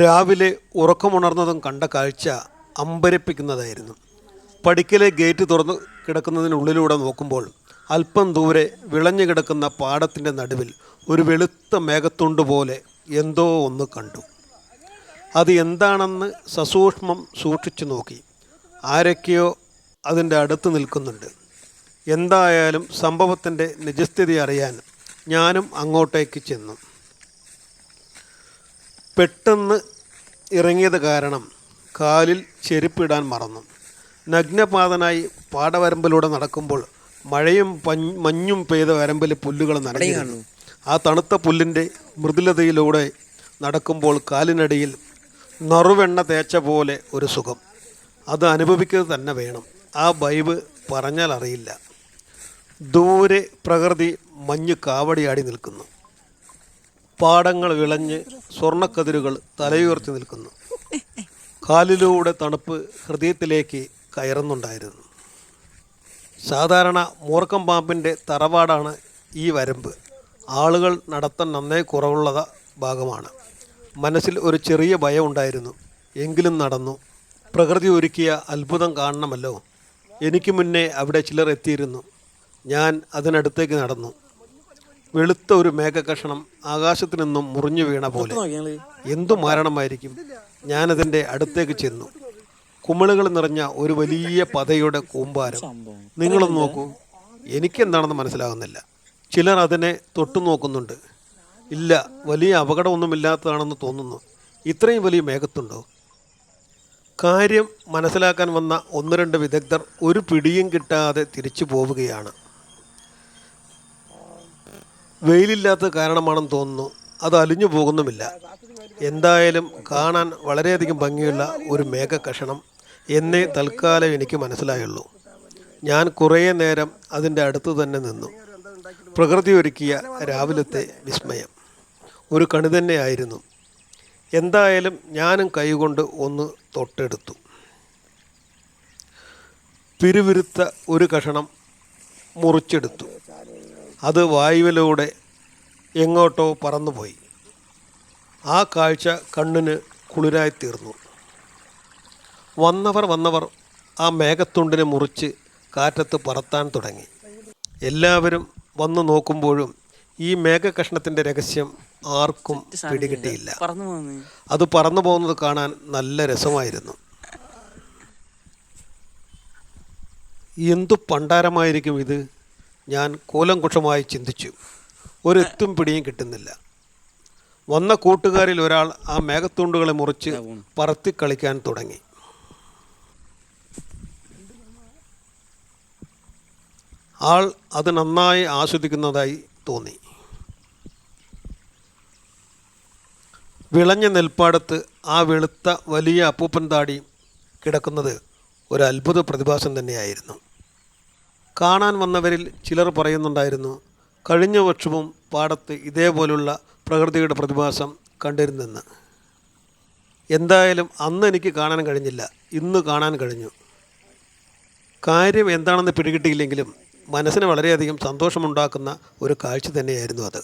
രാവിലെ ഉറക്കമുണർന്നതും കണ്ട കാഴ്ച അമ്പരപ്പിക്കുന്നതായിരുന്നു. പടിക്കലെ ഗേറ്റ് തുറന്നു കിടക്കുന്നതിനുള്ളിലൂടെ നോക്കുമ്പോൾ അല്പം ദൂരെ വിളഞ്ഞു കിടക്കുന്ന പാടത്തിന്റെ നടുവിൽ ഒരു വെളുത്ത മേഘത്തുണ്ട് പോലെ എന്തോ ഒന്ന് കണ്ടു. അത് എന്താണെന്ന് സസൂക്ഷ്മം സൂക്ഷിച്ചു നോക്കി. ആരൊക്കെയോ അതിന്റെ അടുത്ത് നിൽക്കുന്നുണ്ട്. എന്തായാലും സംഭവത്തിന്റെ നിജസ്ഥിതി അറിയാൻ ഞാനും അങ്ങോട്ടേക്ക് ചെന്നു. പെട്ടെന്ന് ഇറങ്ങിയത് കാരണം കാലിൽ ചെരുപ്പിടാൻ മറന്നു. നഗ്നപാതനായി പാടവരമ്പിലൂടെ നടക്കുമ്പോൾ മഴയും മഞ്ഞും പെയ്ത വരമ്പിൽ പുല്ലുകൾ നനഞ്ഞിരുന്നു. ആ തണുത്ത പുല്ലിന്റെ മൃദുലതയിലൂടെ നടക്കുമ്പോൾ കാലിനടിയിൽ നറുവെണ്ണ തേച്ച പോലെ ഒരു സുഖം. അത് അനുഭവിക്കുക തന്നെ വേണം. ആ വൈബ് പറഞ്ഞാൽ അറിയില്ല. ദൂരെ പ്രകൃതി മഞ്ഞ് കാവടിയാടി നിൽക്കുന്നു. പാടങ്ങൾ വിളഞ്ഞ് സ്വർണക്കതിരുകൾ തലയുയർത്തി നിൽക്കുന്നു. കാലിലൂടെ തണുപ്പ് ഹൃദയത്തിലേക്ക് കയറുന്നുണ്ടായിരുന്നു. സാധാരണ മൂർക്കം പാമ്പിന്റെ തറവാടാണ് ഈ വരമ്പ്. ആളുകൾ നടത്താൻ നന്നേ കുറവുള്ള ഭാഗമാണ്. മനസ്സിൽ ഒരു ചെറിയ ഭയം ഉണ്ടായിരുന്നു. എങ്കിലും നടന്നു. പ്രകൃതി ഒരുക്കിയ അത്ഭുതം കാണണമല്ലോ. എനിക്ക് മുന്നേ അവിടെ ചിലർ എത്തിയിരുന്നു. ഞാൻ അതിനടുത്തേക്ക് നടന്നു. വെളുത്ത ഒരു മേഘകഷണം ആകാശത്തു നിന്നും മുറിഞ്ഞു വീണ പോലെ. എന്തു മാരണമായിരിക്കും? ഞാനതിന്റെ അടുത്തേക്ക് ചെന്നു. കുമിളുകൾ നിറഞ്ഞ ഒരു വലിയ പതയുടെ കൂമ്പാരം. നിങ്ങളും നോക്കൂ. എനിക്കെന്താണെന്ന് മനസ്സിലാകുന്നില്ല. ചിലർ അതിനെ തൊട്ടു നോക്കുന്നുണ്ട്. ഇല്ല വലിയ അപകടമൊന്നുമില്ലാത്തതാണെന്ന് തോന്നുന്നു. ഇത്രയും വലിയ മേഘത്തുണ്ടോ? കാര്യം മനസ്സിലാക്കാൻ വന്ന ഒന്ന് രണ്ട് വിദഗ്ധർ ഒരു പിടിയും കിട്ടാതെ തിരിച്ചു പോവുകയാണ്. വെയിലില്ലാത്ത കാരണമാണെന്ന് തോന്നുന്നു. അത് അലിഞ്ഞു പോകുന്നുമില്ല. എന്തായാലും കാണാൻ വളരെയധികം ഭംഗിയുള്ള ഒരു മേഘകഷണം എന്നേ തൽക്കാലം എനിക്ക് മനസ്സിലായുള്ളൂ. ഞാൻ കുറേ നേരം അതിന്റെ അടുത്ത് തന്നെ നിന്നു. പ്രകൃതി ഒരുക്കിയ രാവിലത്തെ വിസ്മയം. ഒരു കണി തന്നെയായിരുന്നു എന്തായാലും ഞാനും കൈകൊണ്ട് ഒന്ന് തൊട്ടെടുത്തു. പിരുവിരുത്ത ഒരു കഷണം മുറിച്ചെടുത്തു. അത് വായുവിലൂടെ എങ്ങോട്ടോ പറന്നുപോയി. ആ കാഴ്ച കണ്ണിന് കുളിരായി തീർന്നു വന്നവർ വന്നവർ ആ മേഘത്തുണ്ടിനെ മുറിച്ച് കാറ്റത്ത് പറത്താൻ തുടങ്ങി. എല്ലാവരും വന്നു നോക്കുമ്പോഴും ഈ മേഘകഷ്ണത്തിന്റെ രഹസ്യം ആർക്കും പിടികിട്ടിയില്ല. അത് പറന്നു പോകുന്നത് കാണാൻ നല്ല രസമായിരുന്നു. എന്തു പണ്ടാരമായിരിക്കും ഇത്? ഞാൻ കൂലംകുഷമായി ചിന്തിച്ചു. ഒരു എത്തും പിടിയും കിട്ടുന്നില്ല. വന്ന കൂട്ടുകാരിൽ ഒരാൾ ആ മേഘത്തുണ്ടുകളെ മുറിച്ച് പറത്തി കളിക്കാൻ തുടങ്ങി. ആൾ അത് നന്നായി ആസ്വദിക്കുന്നതായി തോന്നി. വിളഞ്ഞ നെൽപ്പാടത്ത് ആ വെളുത്ത വലിയ അപ്പൂപ്പൻ താടി കിടക്കുന്നത് ഒരു അത്ഭുത പ്രതിഭാസം തന്നെയായിരുന്നു. കാണാൻ വന്നവരിൽ ചിലർ പറയുന്നുണ്ടായിരുന്നു കഴിഞ്ഞ വർഷവും പാടത്ത് ഇതേപോലുള്ള പ്രകൃതിയുടെ പ്രതിഭാസം കണ്ടിരുന്നെന്ന്. എന്തായാലും അന്ന് എനിക്ക് കാണാൻ കഴിഞ്ഞില്ല ഇന്ന് കാണാൻ കഴിഞ്ഞു. കാര്യം എന്താണെന്ന് പിടികിട്ടിയില്ലെങ്കിലും മനസ്സിന് വളരെയധികം സന്തോഷമുണ്ടാക്കുന്ന ഒരു കാഴ്ച തന്നെയായിരുന്നു അത്.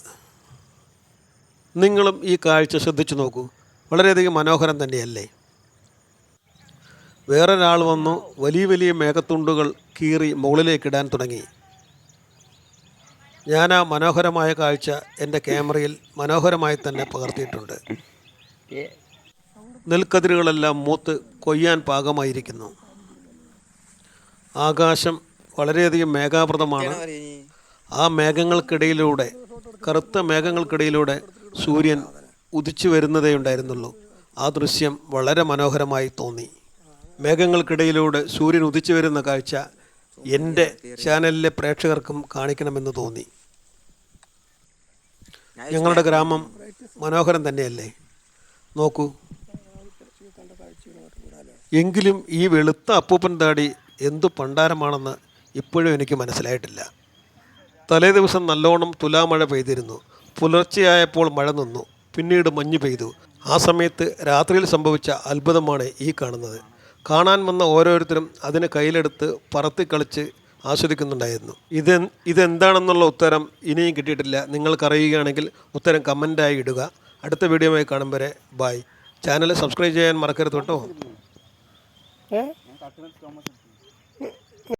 നിങ്ങളും ഈ കാഴ്ച ശ്രദ്ധിച്ചു നോക്കൂ വളരെയധികം മനോഹരം തന്നെയല്ലേ? വേറൊരാൾ വന്നു വലിയ വലിയ മേഘത്തുണ്ടുകൾ കീറി മുകളിലേക്കിടാൻ തുടങ്ങി. ഞാൻ ആ മനോഹരമായ കാഴ്ച എന്റെ ക്യാമറയിൽ മനോഹരമായി തന്നെ പകർത്തിയിട്ടുണ്ട്. നെൽക്കതിരുകളെല്ലാം മൂത്ത് കൊയ്യാൻ പാകമായിരിക്കുന്നു. ആകാശം വളരെയധികം മേഘാവൃതമാണ്. ആ മേഘങ്ങൾക്കിടയിലൂടെ കറുത്ത മേഘങ്ങൾക്കിടയിലൂടെ സൂര്യൻ ഉദിച്ചു വരുന്നതേ ഉണ്ടായിരുന്നുള്ളൂ. ആ ദൃശ്യം വളരെ മനോഹരമായി തോന്നി. മേഘങ്ങൾക്കിടയിലൂടെ സൂര്യൻ ഉദിച്ചു വരുന്ന കാഴ്ച എന്റെ ചാനലിലെ പ്രേക്ഷകർക്കും കാണിക്കണമെന്ന് തോന്നി. ഞങ്ങളുടെ ഗ്രാമം മനോഹരം തന്നെയല്ലേ? നോക്കൂ. എങ്കിലും ഈ വെളുത്ത അപ്പൂപ്പൻ താടി എന്തു പണ്ടാരമാണെന്ന് ഇപ്പോഴും എനിക്ക് മനസ്സിലായിട്ടില്ല. തലേ ദിവസം നല്ലോണം തുലാമഴ പെയ്തിരുന്നു. പുലർച്ചെയായപ്പോൾ മഴ നിന്നു. പിന്നീട് മഞ്ഞ് പെയ്തു. ആ സമയത്ത് രാത്രിയിൽ സംഭവിച്ച അത്ഭുതമാണ് ഈ കാണുന്നത്. കാണാൻ വന്ന ഓരോരുത്തരും അതിന് കയ്യിലെടുത്ത് പറത്തിക്കളിച്ച് ആസ്വദിക്കുന്നുണ്ടായിരുന്നു. ഇത് ഇതെന്താണെന്നുള്ള ഉത്തരം ഇനിയും കിട്ടിയിട്ടില്ല. നിങ്ങൾക്കറിയുകയാണെങ്കിൽ ഉത്തരം കമന്റായി ഇടുക. അടുത്ത വീഡിയോയുമായി കാണും വരെ. ബായ് ചാനൽ സബ്സ്ക്രൈബ് ചെയ്യാൻ മറക്കരുത് കേട്ടോ.